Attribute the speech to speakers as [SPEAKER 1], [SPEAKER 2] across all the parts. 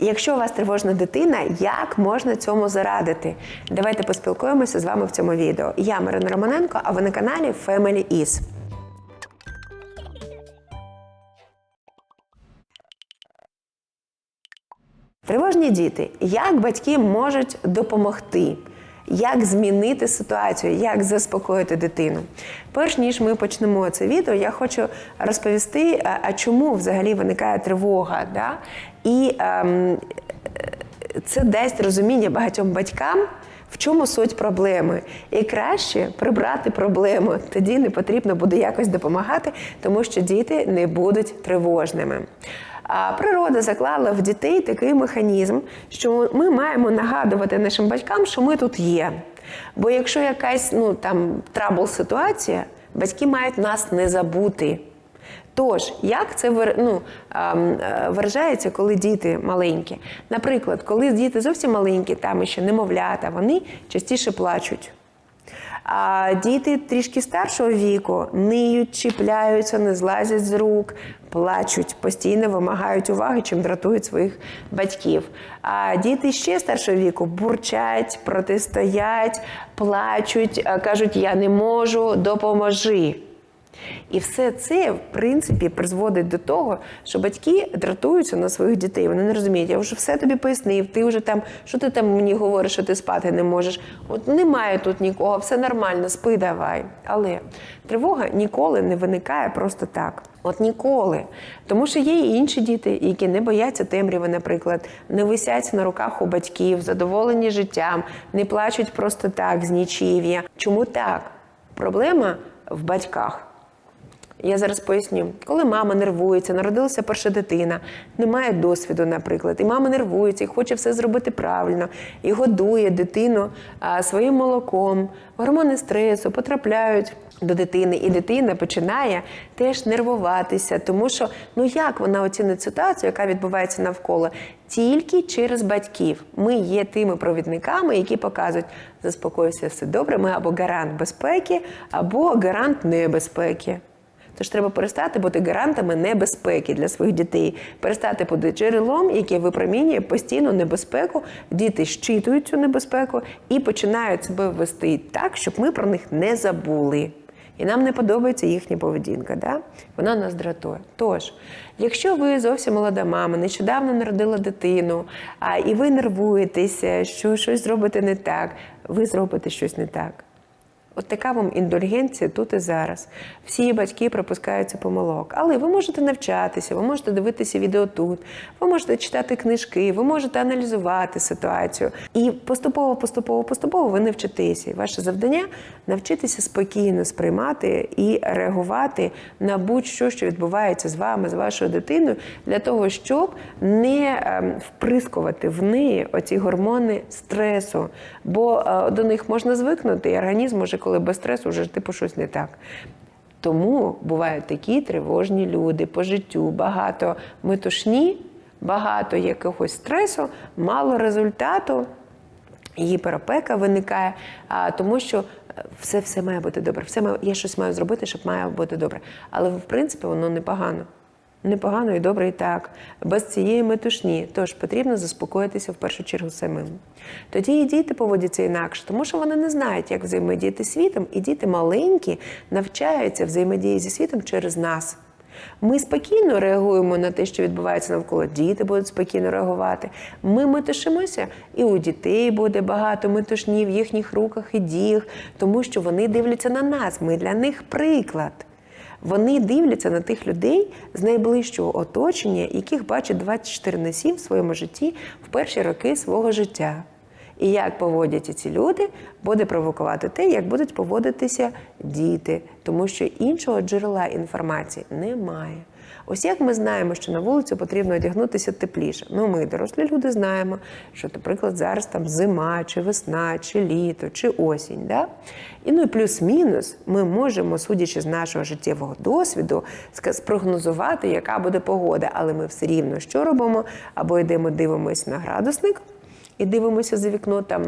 [SPEAKER 1] Якщо у вас тривожна дитина, як можна цьому зарадити? Давайте поспілкуємося з вами в цьому відео. Я Марина Романенко, а ви на каналі Family Is. Тривожні діти. Як батьки можуть допомогти? Як змінити ситуацію, як заспокоїти дитину? Перш ніж ми почнемо це відео, я хочу розповісти, а- а чому взагалі виникає тривога. Да? І ем, це дасть розуміння багатьом батькам, в чому суть проблеми. І краще прибрати проблему. Тоді не потрібно буде якось допомагати, тому що діти не будуть тривожними. А природа заклала в дітей такий механізм, що ми маємо нагадувати нашим батькам, що ми тут є. Бо якщо якась ну там трабл ситуація, батьки мають нас не забути. Тож, як це ну, ем, е, виражається, коли діти маленькі? Наприклад, коли діти зовсім маленькі, там ще немовлята, вони частіше плачуть. А діти трішки старшого віку ниють, чіпляються, не злазять з рук, плачуть, постійно вимагають уваги, чим дратують своїх батьків. А діти ще старшого віку бурчать, протистоять, плачуть, кажуть: Я не можу, допоможи. І все це, в принципі, призводить до того, що батьки дратуються на своїх дітей. Вони не розуміють, я вже все тобі пояснив, ти вже там, що ти там мені говориш, що ти спати не можеш. От немає тут нікого, все нормально, спи давай. Але тривога ніколи не виникає просто так. От ніколи. Тому що є і інші діти, які не бояться темряви, наприклад, не висять на руках у батьків, задоволені життям, не плачуть просто так з нічів'я. Чому так? Проблема в батьках. Я зараз поясню, коли мама нервується, народилася перша дитина, немає досвіду, наприклад, і мама нервується, і хоче все зробити правильно, і годує дитину своїм молоком, гормони стресу потрапляють до дитини, і дитина починає теж нервуватися, тому що ну як вона оцінить ситуацію, яка відбувається навколо, тільки через батьків. Ми є тими провідниками, які показують, заспокойся, все добре. Ми або гарант безпеки, або гарант небезпеки. Тож треба перестати бути гарантами небезпеки для своїх дітей, перестати бути джерелом, яке випромінює постійну небезпеку. Діти щитують цю небезпеку і починають себе вести так, щоб ми про них не забули. І нам не подобається їхня поведінка. Да? Вона нас дратує. Тож, якщо ви зовсім молода мама, нещодавно народила дитину, а і ви нервуєтеся, що щось зробите не так, ви зробите щось не так. От така вам індульгенція тут і зараз. Всі батьки пропускаються помилок. Але ви можете навчатися, ви можете дивитися відео тут, ви можете читати книжки, ви можете аналізувати ситуацію. І поступово, поступово, поступово ви навчитеся. І ваше завдання навчитися спокійно сприймати і реагувати на будь-що, що відбувається з вами, з вашою дитиною, для того, щоб не ем, вприскувати в неї оці гормони стресу. Бо е, до них можна звикнути, і організм може, коли без стресу, вже типу щось не так. Тому бувають такі тривожні люди по життю, багато метушні, багато якогось стресу, мало результату. Гіперопека виникає, а, тому що е, все, все має бути добре. Все має, я щось маю зробити, щоб має бути добре. Але в принципі воно непогано. Непогано і добре і так, без цієї метушні. Тож потрібно заспокоїтися в першу чергу самим. Тоді і діти поводяться інакше, тому що вони не знають, як взаємодіяти з світом, і діти маленькі навчаються взаємодії зі світом через нас. Ми спокійно реагуємо на те, що відбувається навколо. Діти будуть спокійно реагувати. Ми метушимося, і у дітей буде багато метушні в їхніх руках і діях, тому що вони дивляться на нас. Ми для них приклад. Вони дивляться на тих людей з найближчого оточення, яких бачать 24 на 7 в своєму житті в перші роки свого життя. І як поводяться ці люди, буде провокувати те, як будуть поводитися діти, тому що іншого джерела інформації немає. Ось як ми знаємо, що на вулицю потрібно одягнутися тепліше. Ну, ми, дорослі люди, знаємо, що, наприклад, зараз там зима, чи весна, чи літо, чи осінь. Да? І ну і плюс-мінус ми можемо, судячи з нашого життєвого досвіду, спрогнозувати, яка буде погода, але ми все рівно що робимо? Або йдемо, дивимося на градусник і дивимося за вікно там.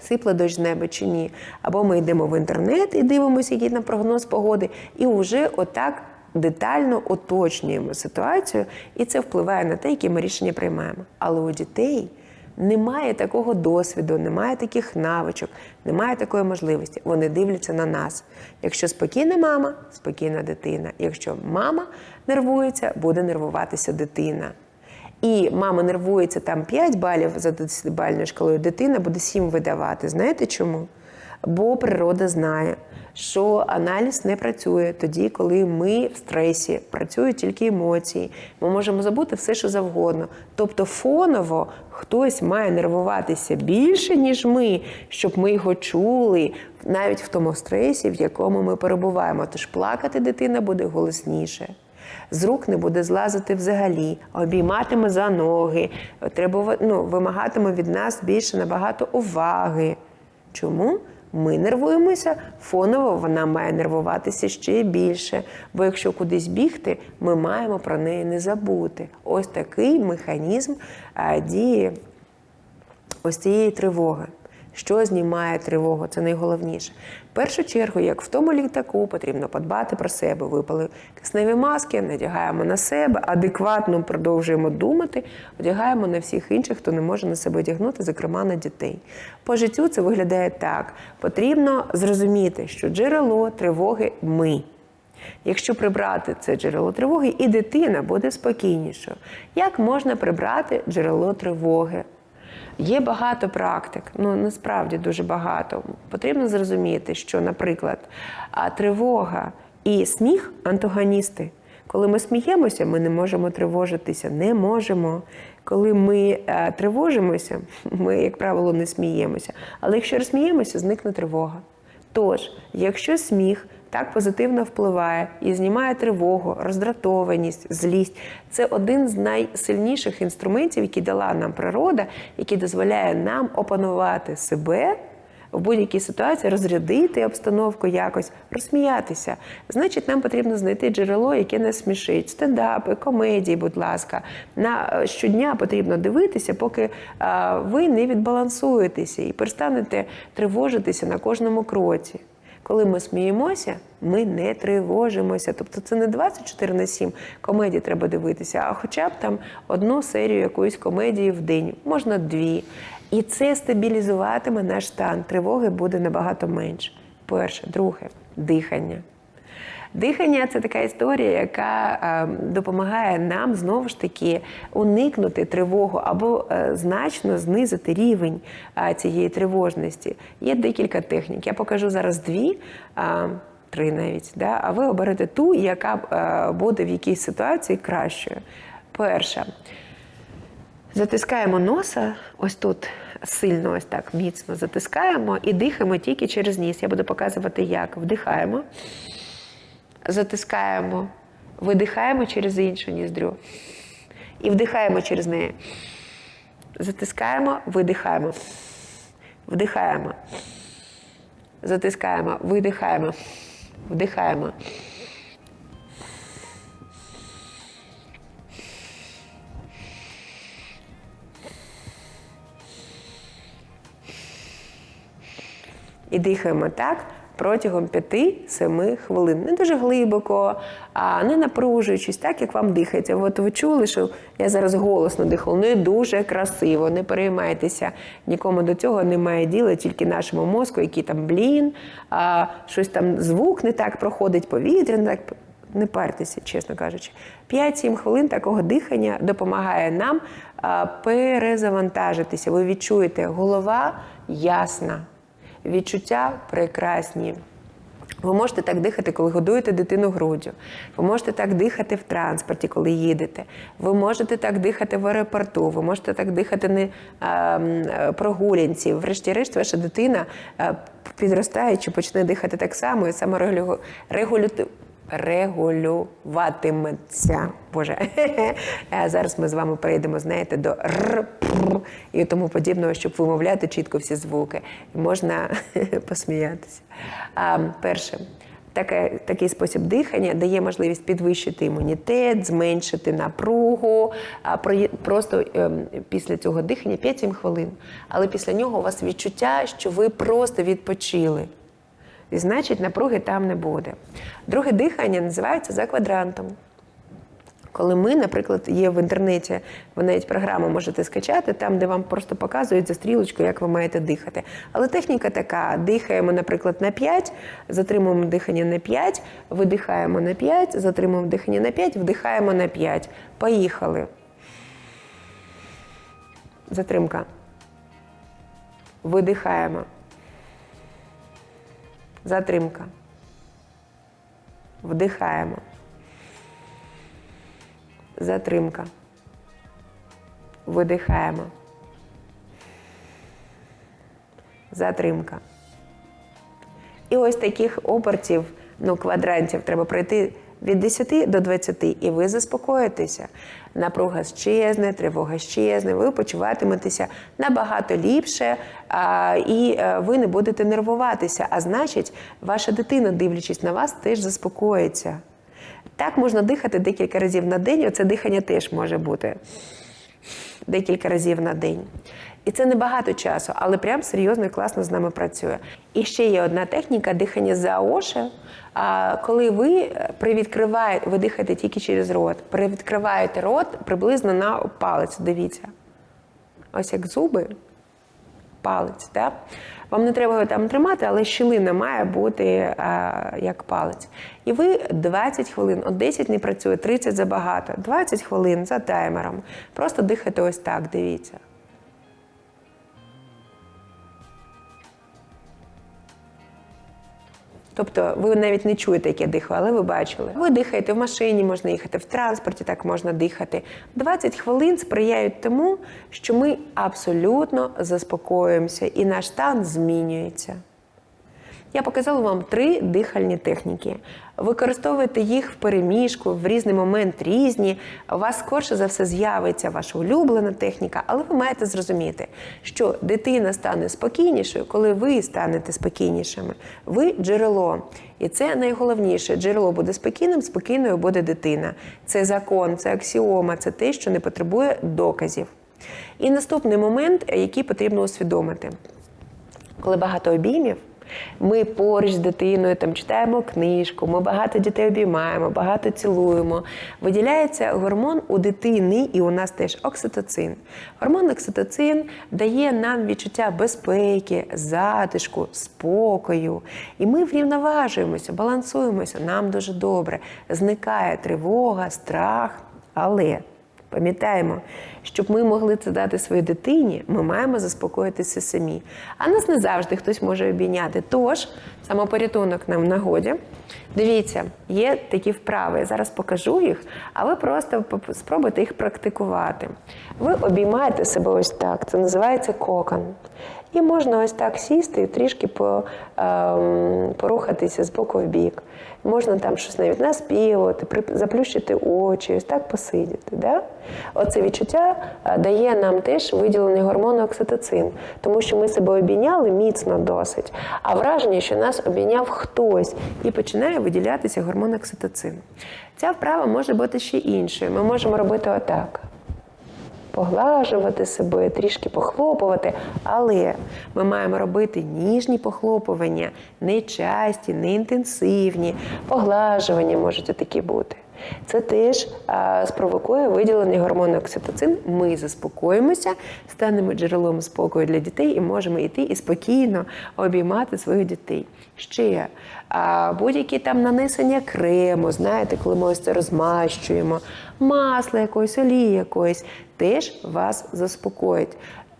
[SPEAKER 1] Сипле дощ з неба чи ні. Або ми йдемо в інтернет і дивимося, який там прогноз погоди, і вже отак детально уточнюємо ситуацію, і це впливає на те, які ми рішення приймаємо. Але у дітей немає такого досвіду, немає таких навичок, немає такої можливості. Вони дивляться на нас. Якщо спокійна мама, спокійна дитина. Якщо мама нервується, буде нервуватися дитина. І мама нервується там 5 балів за 10-бальною шкалою, дитина буде 7 видавати. Знаєте чому? Бо природа знає, що аналіз не працює тоді, коли ми в стресі, працюють тільки емоції. Ми можемо забути все, що завгодно. Тобто, фоново хтось має нервуватися більше, ніж ми, щоб ми його чули, навіть в тому стресі, в якому ми перебуваємо. Тож плакати дитина буде голосніше. З рук не буде злазити взагалі, обійматиме за ноги, треба ну, вимагатиме від нас більше набагато уваги. Чому? Ми нервуємося, фоново вона має нервуватися ще більше. Бо якщо кудись бігти, ми маємо про неї не забути. Ось такий механізм дії ось цієї тривоги. Що знімає тривогу? Це найголовніше. В першу чергу, як в тому літаку, потрібно подбати про себе. Випали кисневі маски, надягаємо на себе, адекватно продовжуємо думати, одягаємо на всіх інших, хто не може на себе одягнути, зокрема на дітей. По життю це виглядає так: потрібно зрозуміти, що джерело тривоги ми. Якщо прибрати це джерело тривоги, і дитина буде спокійнішою. Як можна прибрати джерело тривоги? Є багато практик, ну насправді дуже багато. Потрібно зрозуміти, що, наприклад, тривога і сміх антагоністи. Коли ми сміємося, ми не можемо тривожитися, не можемо. Коли ми е, тривожимося, ми, як правило, не сміємося. Але якщо розсміємося, зникне тривога. Тож, якщо сміх так позитивно впливає і знімає тривогу, роздратованість, злість, це один з найсильніших інструментів, які дала нам природа, який дозволяє нам опанувати себе. В будь-якій ситуації розрядити обстановку якось, розсміятися. Значить, нам потрібно знайти джерело, яке нас смішить. Стендапи, комедії, будь ласка. На е, щодня потрібно дивитися, поки а, ви не відбалансуєтеся і перестанете тривожитися на кожному кроці. Коли ми сміємося, ми не тривожимося. Тобто це не 24 на 7 комедії треба дивитися, а хоча б там одну серію якоїсь комедії в день, можна дві. І це стабілізуватиме наш стан. Тривоги буде набагато менше. Перше, друге дихання. Дихання це така історія, яка е, допомагає нам знову ж таки уникнути тривогу або е, значно знизити рівень е, цієї тривожності. Є декілька технік. Я покажу зараз дві. Три навіть, да? а ви оберете ту, яка е, буде в якійсь ситуації кращою. Перша. Затискаємо носа, ось тут сильно, ось так міцно затискаємо і дихаємо тільки через ніс. Я буду показувати, як. Вдихаємо, затискаємо, видихаємо через іншу ніздрю. І вдихаємо через неї. Затискаємо, видихаємо. Вдихаємо. Затискаємо, видихаємо. Вдихаємо. І дихаємо так протягом 5-7 хвилин. Не дуже глибоко, а не напружуючись, так як вам дихається. От ви чули, що я зараз голосно дихала, не дуже красиво, не переймайтеся. Нікому до цього немає діла, тільки нашому мозку, який там блін, а, щось там звук не так проходить, повітря не так. Не партеся, чесно кажучи. 5-7 хвилин такого дихання допомагає нам перезавантажитися. Ви відчуєте, голова ясна, відчуття прекрасні. Ви можете так дихати, коли годуєте дитину груддю. Ви можете так дихати в транспорті, коли їдете. Ви можете так дихати в аеропорту, ви можете так дихати на а, прогулянці. Врешті-решт, ваша дитина а, підростаючи, почне дихати так само і саморегулю... регулюватиметься. Боже, Е, зараз ми з вами перейдемо, знаєте, до р, і тому подібного, щоб вимовляти чітко всі звуки. Можна посміятися. А, перше. Таке, такий спосіб дихання дає можливість підвищити імунітет, зменшити напругу. А про- просто ем, після цього дихання 5-7 хвилин. Але після нього у вас відчуття, що ви просто відпочили. І значить напруги там не буде. Друге дихання називається за квадрантом. Коли ми, наприклад, є в інтернеті, ви навіть програму можете скачати, там, де вам просто показують за стрілочкою, як ви маєте дихати. Але техніка така: дихаємо, наприклад, на 5, затримуємо дихання на 5, видихаємо на 5, затримуємо дихання на 5, вдихаємо на 5. Поїхали. Затримка. Видихаємо. Затримка. Вдихаємо. Затримка. Видихаємо. Затримка. І ось таких обертів, ну, квадрантів треба пройти від 10 до 20, і ви заспокоїтеся. Напруга щезне, тривога щезне, ви почуватиметеся набагато ліпше, і е, ви не будете нервуватися. А значить, ваша дитина, дивлячись на вас, теж заспокоїться. Так можна дихати декілька разів на день. Оце дихання теж може бути декілька разів на день. І це не багато часу, але прям серйозно і класно з нами працює. І ще є одна техніка дихання за оши. Коли ви е, привідкриваєте, ви дихаєте тільки через рот, привідкриваєте рот приблизно на палець. Дивіться. Ось як зуби, палець. Да? Вам не треба його там тримати, але щілина має бути а, як палець. І ви 20 хвилин, от 10 не працює, 30 забагато, 20 хвилин за таймером. Просто дихайте ось так, дивіться. Тобто ви навіть не чуєте, як я дихаю, але ви бачили. Ви дихаєте в машині, можна їхати в транспорті, так можна дихати. 20 хвилин сприяють тому, що ми абсолютно заспокоїмося, і наш стан змінюється. Я показала вам три дихальні техніки. Використовуйте їх в переміжку, в різний момент різні. У вас скорше за все з'явиться ваша улюблена техніка, але ви маєте зрозуміти, що дитина стане спокійнішою, коли ви станете спокійнішими. Ви джерело. І це найголовніше. Джерело буде спокійним, спокійною буде дитина. Це закон, це аксіома, це те, що не потребує доказів. І наступний момент, який потрібно усвідомити, коли багато обіймів. Ми поруч з дитиною там читаємо книжку, ми багато дітей обіймаємо, багато цілуємо. Виділяється гормон у дитини, і у нас теж окситоцин. Гормон окситоцин дає нам відчуття безпеки, затишку, спокою. І ми врівноважуємося, балансуємося. Нам дуже добре. Зникає тривога, страх, але. Пам'ятаємо, щоб ми могли це дати своїй дитині, ми маємо заспокоїтися самі. А нас не завжди хтось може обійняти. Тож, самопорятунок нам в нагоді. Дивіться, є такі вправи. Я зараз покажу їх, а ви просто спробуйте їх практикувати. Ви обіймаєте себе ось так. Це називається кокон. І можна ось так сісти і трішки по, ем, порухатися з боку в бік. Можна там щось навіть наспівати, заплющити очі, ось так посидіти. Да? Оце відчуття е, дає нам теж виділений гормон окситоцин, тому що ми себе обійняли міцно досить, а враження, що нас обійняв хтось, і починає виділятися гормон окситоцин. Ця вправа може бути ще іншою. Ми можемо робити отак поглажувати себе, трішки похлопувати, але ми маємо робити ніжні похлопування, не часті, не інтенсивні. Поглажування можуть такі бути. Це теж а, спровокує виділення гормону окситоцин. Ми заспокоїмося, станемо джерелом спокою для дітей і можемо йти і спокійно обіймати своїх дітей. Ще а, будь-які там нанесення крему, знаєте, коли ми ось це розмащуємо, масло якоїсь, олії якоїсь, теж вас заспокоїть.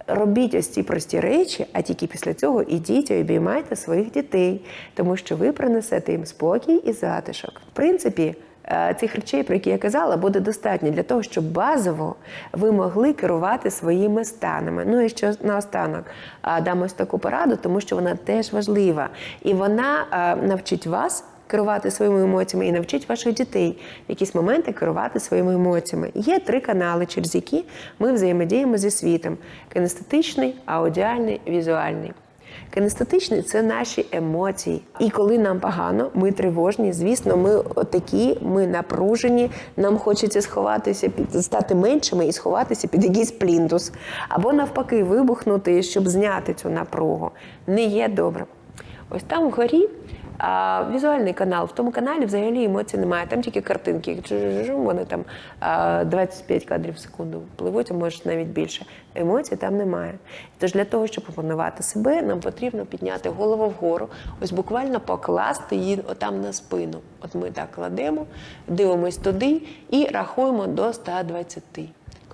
[SPEAKER 1] Робіть ось ці прості речі, а тільки після цього ідіть і обіймайте своїх дітей, тому що ви принесете їм спокій і затишок. В принципі. Е, цих речей, про які я казала, буде достатньо для того, щоб базово ви могли керувати своїми станами. Ну і що наостанок дам ось таку пораду, тому що вона теж важлива, і вона е, навчить вас. Керувати своїми емоціями і навчить ваших дітей в якісь моменти керувати своїми емоціями. Є три канали, через які ми взаємодіємо зі світом: кинестетичний, аудіальний, візуальний. Кинестетичний це наші емоції. І коли нам погано, ми тривожні. Звісно, ми такі, ми напружені. Нам хочеться сховатися під стати меншими і сховатися під якийсь плінтус, або навпаки, вибухнути, щоб зняти цю напругу. Не є добре. Ось там вгорі А, візуальний канал. В тому каналі взагалі емоцій немає. Там тільки картинки. Вони там а, 25 кадрів в секунду пливуть, а може навіть більше. Емоцій там немає. Тож для того, щоб опанувати себе, нам потрібно підняти голову вгору, ось буквально покласти її отам на спину. От ми так кладемо, дивимось туди і рахуємо до 120.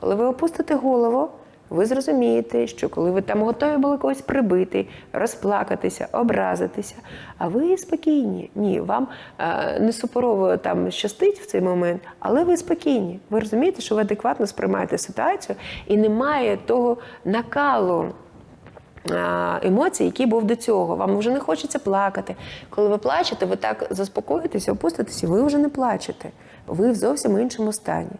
[SPEAKER 1] Коли ви опустите голову, ви зрозумієте, що коли ви там готові були когось прибити, розплакатися, образитися, а ви спокійні. Ні, вам е, не супорово там щастить в цей момент, але ви спокійні. Ви розумієте, що ви адекватно сприймаєте ситуацію і немає того накалу. а, Емоцій, який був до цього. Вам вже не хочеться плакати. Коли ви плачете, ви так заспокоїтеся, опуститеся, ви вже не плачете. Ви в зовсім іншому стані.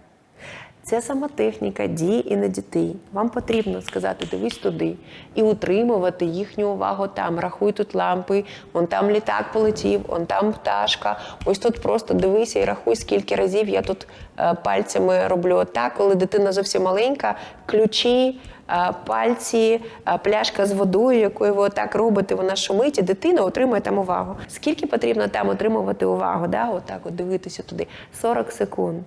[SPEAKER 1] Це сама техніка дії і на дітей. Вам потрібно сказати, дивись туди і утримувати їхню увагу там. Рахуй тут лампи, он там літак полетів, он там пташка. Ось тут просто дивися і рахуй, скільки разів я тут е, пальцями роблю так, коли дитина зовсім маленька, ключі. е, Пальці, е, пляшка з водою, якою ви отак робите, вона шумить, і дитина отримує там увагу. Скільки потрібно там отримувати увагу? Да? Отак, от дивитися туди. 40 секунд.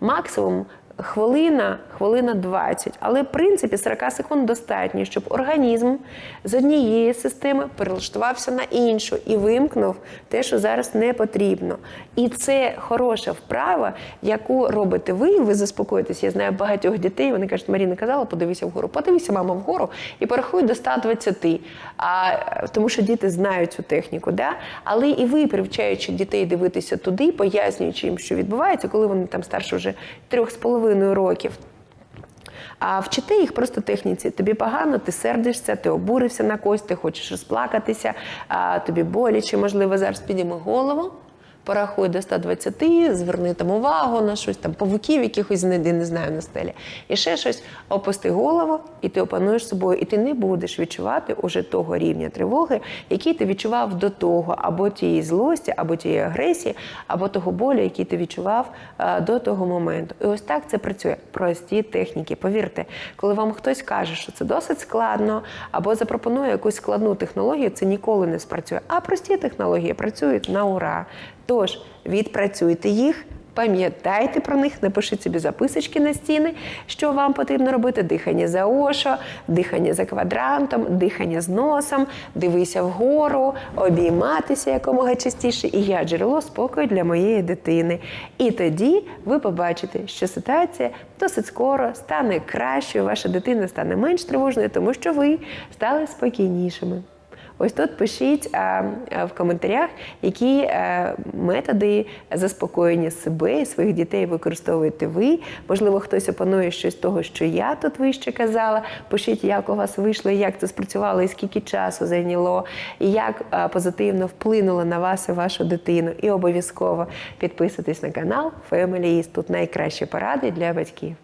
[SPEAKER 1] Максимум хвилина, хвилина 20. Але в принципі 40 секунд достатньо, щоб організм з однієї системи перелаштувався на іншу і вимкнув те, що зараз не потрібно. І це хороша вправа, яку робите ви. Ви заспокоїтесь. Я знаю багатьох дітей. Вони кажуть, Маріна казала, подивися вгору. Подивися, мама, вгору і порахуй до 120. А, тому що діти знають цю техніку. Да? Але і ви, привчаючи дітей дивитися туди, пояснюючи їм, що відбувається, коли вони там старше вже трьох з половиною років. А вчити їх просто техніці. Тобі погано, ти сердишся, ти обурився на когось, ти хочеш розплакатися, тобі боляче, можливо, зараз підійми голову. Порахуй до 120, зверни там увагу на щось, там павуків якихось знайди, не знаю на стелі. І ще щось, опусти голову, і ти опануєш собою, і ти не будеш відчувати уже того рівня тривоги, який ти відчував до того, або тієї злості, або тієї агресії, або того болю, який ти відчував е, до того моменту. І ось так це працює. Прості техніки. Повірте, коли вам хтось каже, що це досить складно, або запропонує якусь складну технологію, це ніколи не спрацює. А прості технології працюють на ура. Тож відпрацюйте їх. Пам'ятайте про них, напишіть собі записочки на стіни, що вам потрібно робити: дихання за ошо, дихання за квадрантом, дихання з носом, дивися вгору, обійматися якомога частіше. І я джерело спокою для моєї дитини. І тоді ви побачите, що ситуація досить скоро стане кращою, ваша дитина стане менш тривожною, тому що ви стали спокійнішими. Ось тут пишіть а, а, в коментарях, які а, методи заспокоєння себе і своїх дітей використовуєте ви. Можливо, хтось опанує щось того, що я тут вище казала. Пишіть, як у вас вийшло, як це спрацювало, і скільки часу зайняло, і як позитивно вплинуло на вас і вашу дитину. І обов'язково підписуйтесь на канал Family East. Тут найкращі поради для батьків.